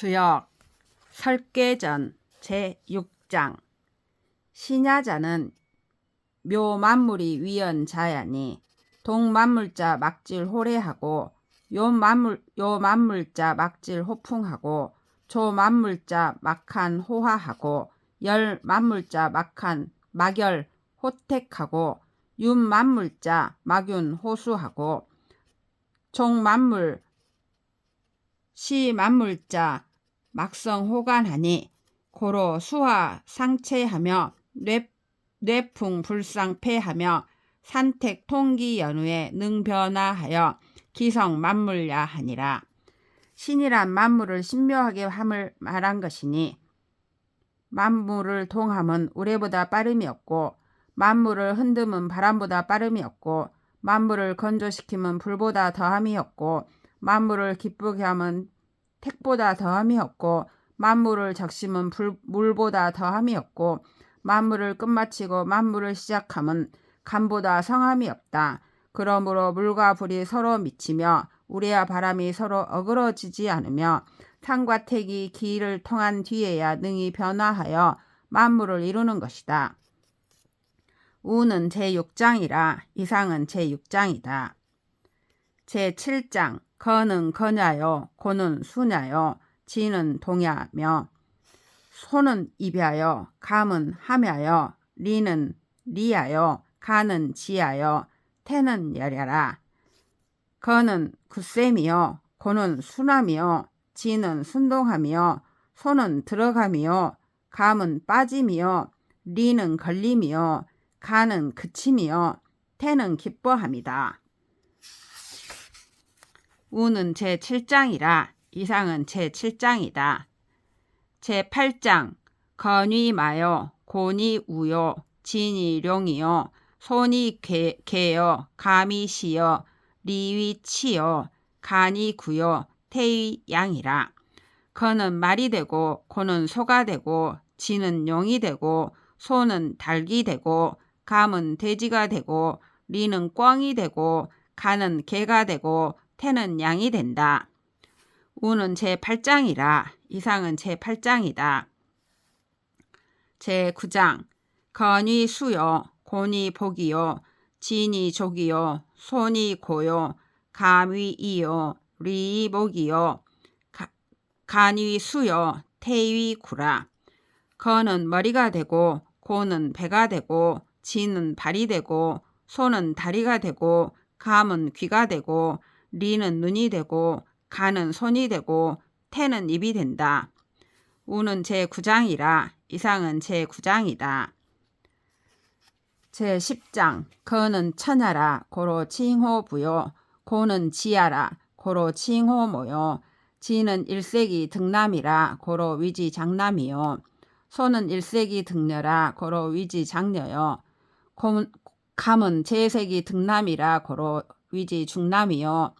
주역 설계전 제6장. 신야자는 묘만물이 위연자야니 동만물자 막질 호래하고 요만물 요만물자 막질 호풍하고 조만물자 막한 호화하고 열만물자 막한 막열 호택하고 윤만물자 막윤 호수하고 종만물 시만물자 막성호간하니 고로 수화 상체하며 뇌, 뇌풍 불상패하며 산택 통기 연후에 능변화하여 기성 만물야 하니라. 신이란 만물을 신묘하게 함을 말한 것이니 만물을 동함은 우레보다 빠름이 없고 만물을 흔듦은 바람보다 빠름이 없고 만물을 건조시킴은 불보다 더함이 없고 만물을 기쁘게 함은 택보다 더함이 없고 만물을 적심은 불, 물보다 더함이 없고 만물을 끝마치고 만물을 시작함은 간보다 성함이 없다. 그러므로 물과 불이 서로 미치며 우레와 바람이 서로 어그러지지 않으며 산과 택이 기를 통한 뒤에야 능히 변화하여 만물을 이루는 것이다. 우는 제6장이라 이상은 제6장이다. 제7장 거는 거냐요? 고는 수냐요? 지는 동야며? 소는 입야요? 감은 함야요? 리는 리야요? 가는 지야요? 태는 열야라. 거는 굳셈이요? 고는 순함이요? 지는 순동함이요? 소는 들어감이요? 감은 빠짐이요? 리는 걸림이요? 가는 그침이요? 태는 기뻐함이다. 우는 제7장이라 이상은 제7장이다. 제8장 건이 마요 곤이 우요 진이 룡이요 손이 개, 개요 감이 시요 리위 치요 간이 구요 태위 양이라. 건은 말이 되고 고는 소가 되고 지는 용이 되고 소는 닭이 되고 감은 돼지가 되고 리는 꿩이 되고 간은 개가 되고 태는 양이 된다. 우는 제8장이라 이상은 제8장이다. 제9장 건이 수요 곤이 복이요 진이 족이요 손이 고요 감이 이요 리이 목이요 간이 수요 태위 구라 건은 머리가 되고 고는 배가 되고 지는 발이 되고 소는 다리가 되고 감은 귀가 되고 리는 눈이 되고 가는 손이 되고 태는 입이 된다. 우는 제9장이라 이상은 제9장이다. 제10장 거는 천하라 고로 칭호 부요 고는 지하라 고로 칭호 모요 지는 일색이 등남이라 고로 위지 장남이요 소는 일색이 등녀라 고로 위지 장녀요 감은 제색이 등남이라 고로 위지 중남이요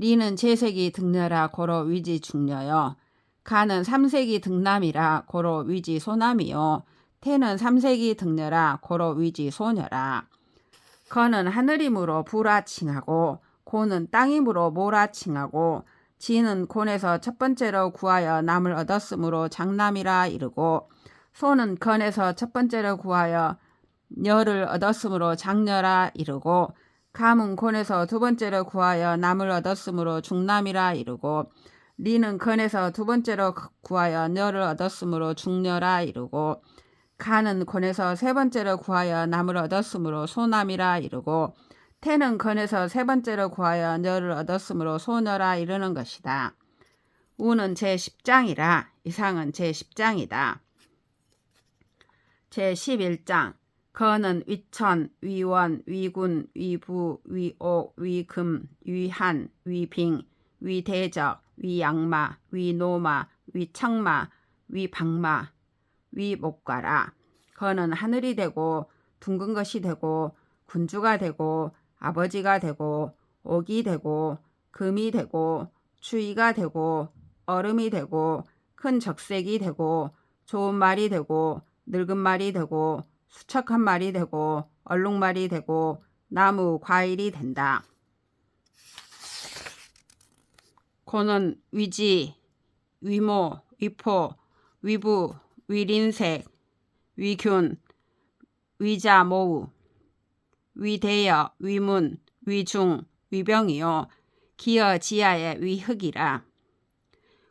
리는 제색이 등녀라 고로 위지 중녀요. 가는 삼색이 등남이라 고로 위지 소남이요. 태는 삼색이 등녀라 고로 위지 소녀라. 거는 하늘이므로 불아칭하고 고는 땅이므로 모라칭하고 지는 곤에서 첫 번째로 구하여 남을 얻었으므로 장남이라 이르고 소는 건에서 첫 번째로 구하여 녀를 얻었으므로 장녀라 이르고 감은 곤에서 두 번째로 구하여 남을 얻었으므로 중남이라 이르고 리는 건에서 두 번째로 구하여 녀를 얻었으므로 중녀라 이르고 가는 건에서 세 번째로 구하여 남을 얻었으므로 소남이라 이르고 태는 건에서 세 번째로 구하여 녀를 얻었으므로 소녀라 이르는 것이다. 우는 제10장이라 이상은 제10장이다. 제11장 거는 위천, 위원, 위군, 위부, 위옥, 위금, 위한, 위빙, 위대적, 위양마, 위노마, 위청마, 위박마, 위목과라. 거는 하늘이 되고 둥근 것이 되고 군주가 되고 아버지가 되고 옥이 되고 금이 되고 추위가 되고 얼음이 되고 큰 적색이 되고 좋은 말이 되고 늙은 말이 되고 수척한 말이 되고 얼룩말이 되고 나무 과일이 된다. 고는 위지 위모, 위포, 위부, 위린색, 위균, 위자모우, 위대여, 위문, 위중, 위병이요. 기어 지하의 위흑이라.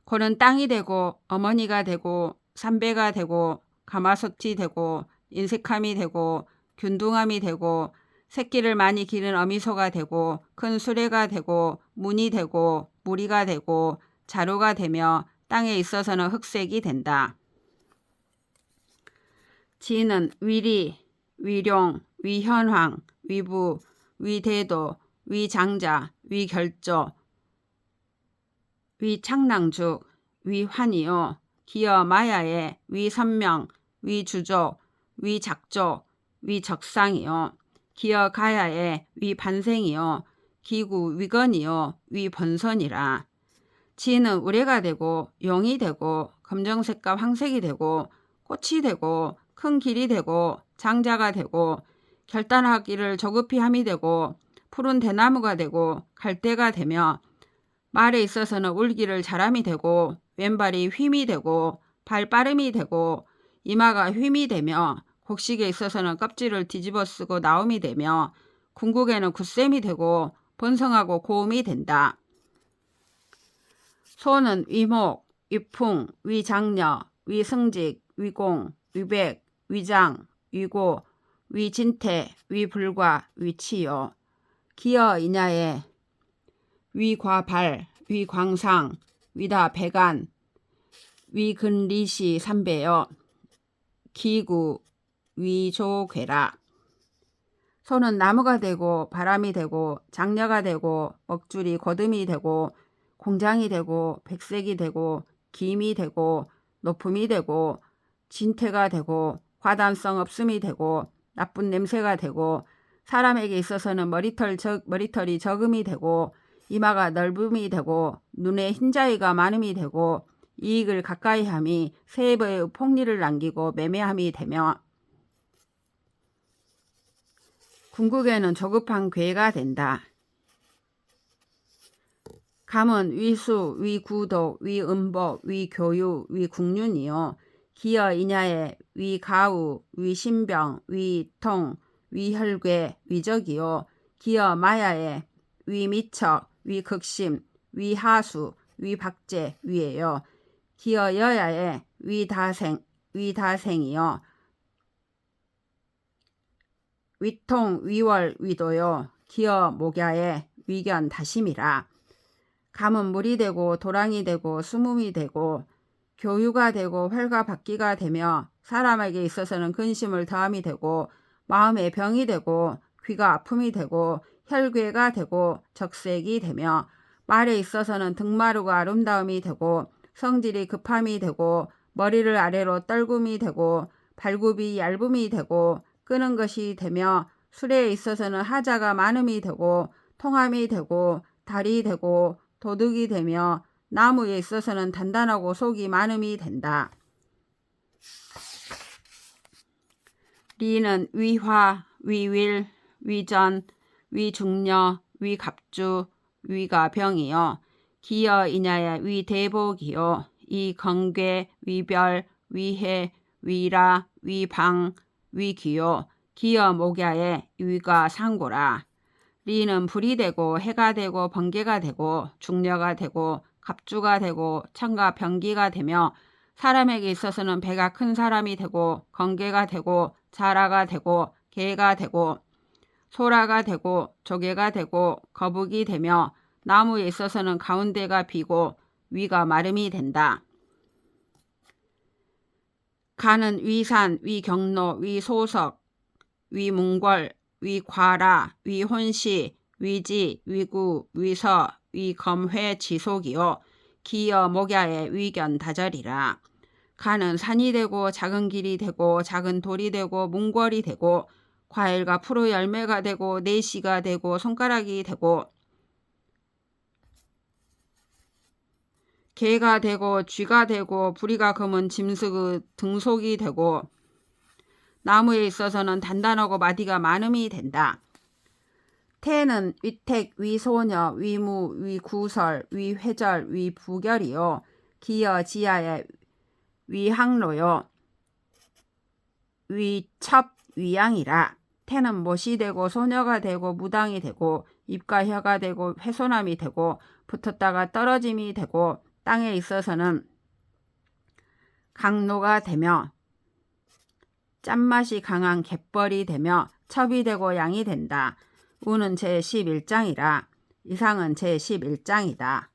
고는 땅이 되고 어머니가 되고 삼배가 되고 가마솥이 되고 인색함이 되고 균둥함이 되고 새끼를 많이 기른 어미소가 되고 큰 수레가 되고 문이 되고 무리가 되고 자루가 되며 땅에 있어서는 흑색이 된다. 지는 위리, 위룡, 위현황, 위부, 위대도, 위장자, 위결조, 위창랑죽, 위환이요. 기어 마야의 위선명, 위주조, 위작조, 위적상이요. 기어 가야의 위반생이요. 기구 위건이요. 위번선이라. 지는 우레가 되고 용이 되고 검정색과 황색이 되고 꽃이 되고 큰 길이 되고 장자가 되고 결단하기를 조급히 함이 되고 푸른 대나무가 되고 갈대가 되며 말에 있어서는 울기를 잘함이 되고 왼발이 휨이 되고 발빠름이 되고 이마가 휨이 되며 곡식에 있어서는 껍질을 뒤집어 쓰고 나옴이 되며 궁극에는 굳셈이 되고 번성하고 고음이 된다. 소는 위목, 위풍, 위장녀, 위승직, 위공, 위백, 위장, 위고, 위진태, 위불과, 위치요. 기어 이냐에 위과발, 위광상, 위다 배간, 위근리시 삼배여, 기구, 위조괴라. 소는 나무가 되고 바람이 되고 장녀가 되고 먹줄이 거둠이 되고 공장이 되고 백색이 되고 김이 되고 높음이 되고 진태가 되고 과단성 없음이 되고 나쁜 냄새가 되고 사람에게 있어서는 머리털 적, 머리털이 적음이 되고 이마가 넓음이 되고 눈에 흰자위가 많음이 되고 이익을 가까이 함이 세입의 폭리를 남기고 매매함이 되며 궁극에는 조급한 괴가 된다. 감은 위수, 위구독, 위음복, 위교유, 위국륜이요. 기어 이냐의 위가우, 위신병, 위통, 위혈괴, 위적이요. 기어 마야의 위미척, 위극심, 위하수, 위박제, 위에요. 기어 여야의 위다생, 위다생이요. 위통, 위월, 위도요. 기어 목야의 위견, 다심이라. 감은 물이 되고 도랑이 되고 수문이 되고 교유가 되고 활과 박기가 되며 사람에게 있어서는 근심을 더함이 되고 마음에 병이 되고 귀가 아픔이 되고 혈괴가 되고 적색이 되며 말에 있어서는 등마루가 아름다움이 되고 성질이 급함이 되고 머리를 아래로 떨굼이 되고 발굽이 얇음이 되고 끄는 것이 되며 술에 있어서는 하자가 많음이 되고 통함이 되고 달이 되고 도둑이 되며 나무에 있어서는 단단하고 속이 많음이 된다. 리는 위화, 위윌, 위전, 위중녀, 위갑주, 위가병이요. 기여 이냐의 위대복이요. 이건괴, 위별, 위해, 위라, 위방, 위기요. 기여 목야의 위가 상고라. 리는 불이 되고 해가 되고 번개가 되고 중녀가 되고 갑주가 되고 천가 병기가 되며 사람에게 있어서는 배가 큰 사람이 되고 건개가 되고 자라가 되고 개가 되고 소라가 되고 조개가 되고 거북이 되며 나무에 있어서는 가운데가 비고 위가 마름이 된다. 가는 위산, 위경로, 위소석, 위문궐, 위과라, 위혼시, 위지, 위구, 위서, 위검회 지속이요. 기여 목야의 위견 다절이라. 가는 산이 되고 작은 길이 되고 작은 돌이 되고 문궐이 되고 과일과 푸르 열매가 되고 내시가 되고 손가락이 되고 개가 되고 쥐가 되고 부리가 검은 짐승의 등속이 되고 나무에 있어서는 단단하고 마디가 많음이 된다. 태는 위택, 위소녀, 위무, 위구설, 위회절, 위부결이요. 기어 지하의 위항로요. 위첩 위양이라 태는 못이 되고 소녀가 되고 무당이 되고 입과 혀가 되고 훼손함이 되고 붙었다가 떨어짐이 되고 땅에 있어서는 강로가 되며 짠맛이 강한 갯벌이 되며 첩이 되고 양이 된다. 우는 제11장이라 이상은 제11장이다.